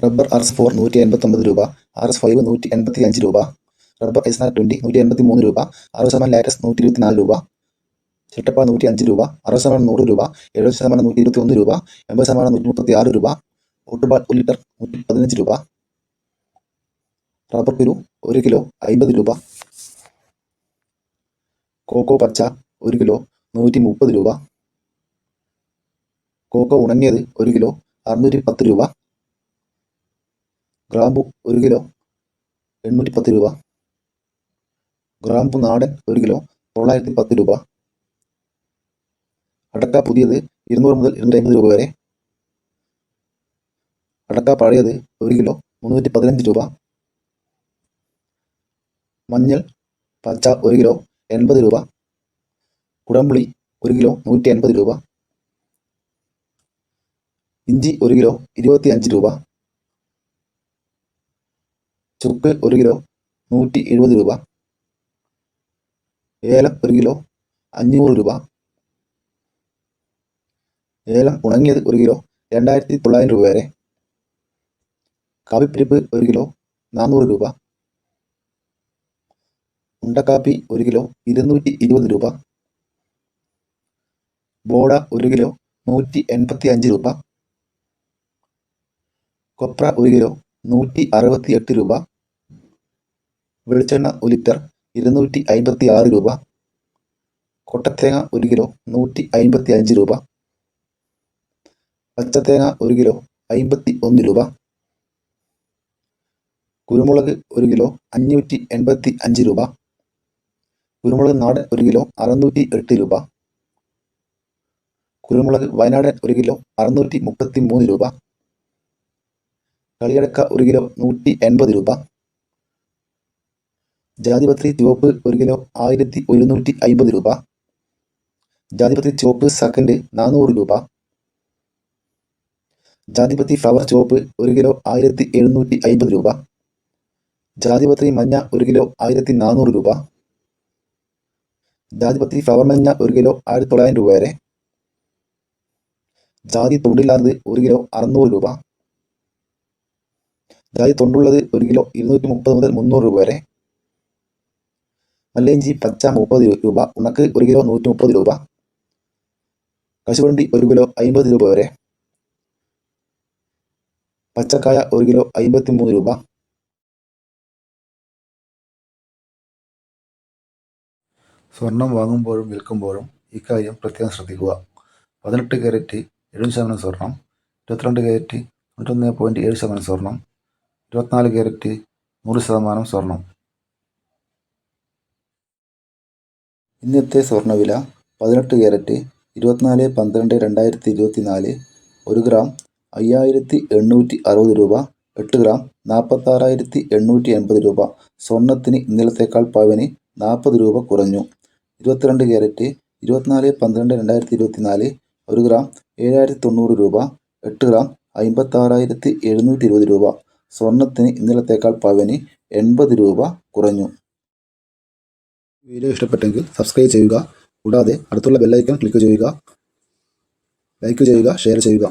Rubber R S four നൂറ്റി എൺപത്തൊമ്പത് രൂപ ആർ എസ് ഫൈവ് നൂറ്റി എൺപത്തി അഞ്ച് രൂപ റബ്ബർ എസ് ആർ ട്വന്റി നൂറ്റി എൺപത്തി മൂന്ന് രൂപ അറുപത് ശതമാനം ലാറ്റസ് നൂറ്റി ഇരുപത്തിനാല് രൂപ ചിട്ടപ്പ നൂറ്റി അഞ്ച് രൂപ അറുപത് ശതമാനം നൂറ് രൂപ എഴുപത് ശതമാനം നൂറ്റി ഇരുപത്തി ഒന്ന് രൂപ എൺപത് ശതമാനം നൂറ്റി മുപ്പത്തി ആറ് രൂപ ഒട്ടുപാൽ ഒരു ലിറ്റർ നൂറ്റി പതിനഞ്ച് രൂപ റബ്ബർ കുരു ഒരു കിലോ അമ്പത് രൂപ കോക്കോ പച്ച ഒരു കിലോ നൂറ്റി മുപ്പത് രൂപ കോക്കോ ഉണങ്ങിയത് ഒരു കിലോ അറുന്നൂറ്റി പത്ത് രൂപ ഗ്രാമ്പു ഒരു കിലോ എണ്ണൂറ്റി പത്ത് രൂപ. ഗ്രാമ്പു നാടൻ ഒരു കിലോ തൊള്ളായിരത്തി പത്ത് രൂപ. അടക്ക പുതിയത് ഇരുന്നൂറ് മുതൽ ഇരുന്നൂറ്റി അമ്പത് രൂപ വരെ. അടക്ക പഴയത് ഒരു കിലോ മുന്നൂറ്റി പതിനഞ്ച് രൂപ. മഞ്ഞൾ പച്ച ഒരു കിലോ എൺപത് രൂപ. കുടംപുളി ഒരു കിലോ നൂറ്റി അൻപത് രൂപ. ഇഞ്ചി ഒരു കിലോ ഇരുപത്തി അഞ്ച് രൂപ. ചുക്ക് ഒരു കിലോ നൂറ്റി എഴുപത് രൂപ. ഏലം ഒരു കിലോ അഞ്ഞൂറ് രൂപ. ഏലം ഉണങ്ങിയത് ഒരു കിലോ രണ്ടായിരത്തി തൊള്ളായിരം രൂപ വരെ. കാപ്പിപ്പരിപ്പ് ഒരു കിലോ നാനൂറ് രൂപ. ഉണ്ടക്കാപ്പി ഒരു കിലോ ഇരുന്നൂറ്റി ഇരുപത് രൂപ. ബോഡ ഒരു കിലോ നൂറ്റി എൺപത്തി അഞ്ച് രൂപ. കൊപ്ര ഒരു കിലോ നൂറ്റി അറുപത്തി എട്ട് രൂപ. വെളിച്ചെണ്ണ ഒരു ലിറ്റർ ഇരുന്നൂറ്റി അമ്പത്തി ആറ് രൂപ. കൊട്ടത്തേങ്ങ ഒരു കിലോ നൂറ്റി അമ്പത്തി അഞ്ച് രൂപ. പച്ചത്തേങ്ങ ഒരു കിലോ അമ്പത്തി ഒന്ന് രൂപ. കുരുമുളക് ഒരു കിലോ അഞ്ഞൂറ്റി എൺപത്തി അഞ്ച് രൂപ. കുരുമുളക് നാടൻ ഒരു കിലോ അറുന്നൂറ്റി എട്ട് രൂപ. കുരുമുളക് വയനാടൻ ഒരു കിലോ അറുന്നൂറ്റി മുപ്പത്തി മൂന്ന് രൂപ. കളിയടക്ക ഒരു കിലോ നൂറ്റി എൺപത് രൂപ. ജാതിപത്രി ചുവപ്പ് ഒരു കിലോ ആയിരത്തി ഒരുന്നൂറ്റി അമ്പത് രൂപ. ജാതിപത്രി ചുവപ്പ് സെക്കൻഡ് നാനൂറ് രൂപ. ജാതിപത്രി ഫ്ലവർ ചുവപ്പ് ഒരു കിലോ ആയിരത്തി എഴുന്നൂറ്റി അമ്പത് രൂപ. ജാതിപത്രി മഞ്ഞ ഒരു കിലോ ആയിരത്തി നാനൂറ് രൂപ. ജാതിപത്രി ഫ്ലവർ മഞ്ഞ ഒരു കിലോ ആയിരത്തി തൊള്ളായിരം രൂപ വരെ. ജാതി തൊണ്ടില്ലാത്തത് ഒരു കിലോ അറുന്നൂറ് രൂപ. ജാതി തൊണ്ടുള്ളത് ഒരു കിലോ ഇരുന്നൂറ്റി മുപ്പത് മുതൽ മുന്നൂറ് രൂപ വരെ. മല്ലയിഞ്ചി പച്ച മുപ്പത് രൂപ. ഉണക്ക് ഒരു കിലോ നൂറ്റി മുപ്പത് രൂപ. കശുവണ്ടി ഒരു കിലോ അമ്പത് രൂപ വരെ. പച്ചക്കായ ഒരു കിലോ അമ്പത്തി മൂന്ന് രൂപ. സ്വർണം വാങ്ങുമ്പോഴും വിൽക്കുമ്പോഴും ഇക്കാര്യം പ്രത്യേകം ശ്രദ്ധിക്കുക. പതിനെട്ട് ക്യാരറ്റ് എഴുപത് ശതമാനം സ്വർണം. ഇരുപത്തിരണ്ട് ക്യാരറ്റ് തൊണ്ണൂറ്റൊന്ന് പോയിന്റ് ഏഴ് ശതമാനം സ്വർണം. ഇരുപത്തിനാല് ക്യാരറ്റ് നൂറ് ശതമാനം സ്വർണം. ഇന്നത്തെ സ്വർണവില പതിനെട്ട് ക്യാരറ്റ് ഇരുപത്തിനാല് പന്ത്രണ്ട് രണ്ടായിരത്തി ഇരുപത്തി നാല് ഒരു ഗ്രാം അയ്യായിരത്തി എണ്ണൂറ്റി അറുപത് രൂപ എട്ട് ഗ്രാം നാൽപ്പത്താറായിരത്തി എണ്ണൂറ്റി എൺപത് രൂപ. സ്വർണത്തിന് ഇന്നലത്തേക്കാൾ പവന് നാൽപ്പത് രൂപ കുറഞ്ഞു. ഇരുപത്തിരണ്ട് ക്യാരറ്റ് ഇരുപത്തിനാല് പന്ത്രണ്ട് രണ്ടായിരത്തി ഇരുപത്തി നാല് ഒരു ഗ്രാം ഏഴായിരത്തി തൊണ്ണൂറ് രൂപ എട്ട് ഗ്രാം അമ്പത്താറായിരത്തി എഴുന്നൂറ്റി ഇരുപത് രൂപ. സ്വർണത്തിന് ഇന്നലത്തേക്കാൾ പവന് എൺപത് രൂപ കുറഞ്ഞു. വീഡിയോ ഇഷ്ടപ്പെട്ടെങ്കിൽ സബ്സ്ക്രൈബ് ചെയ്യുക. കൂടാതെ അടുത്തുള്ള ബെല്ലൈക്കൺ ക്ലിക്ക് ചെയ്യുക. ലൈക്ക് ചെയ്യുക ഷെയർ ചെയ്യുക.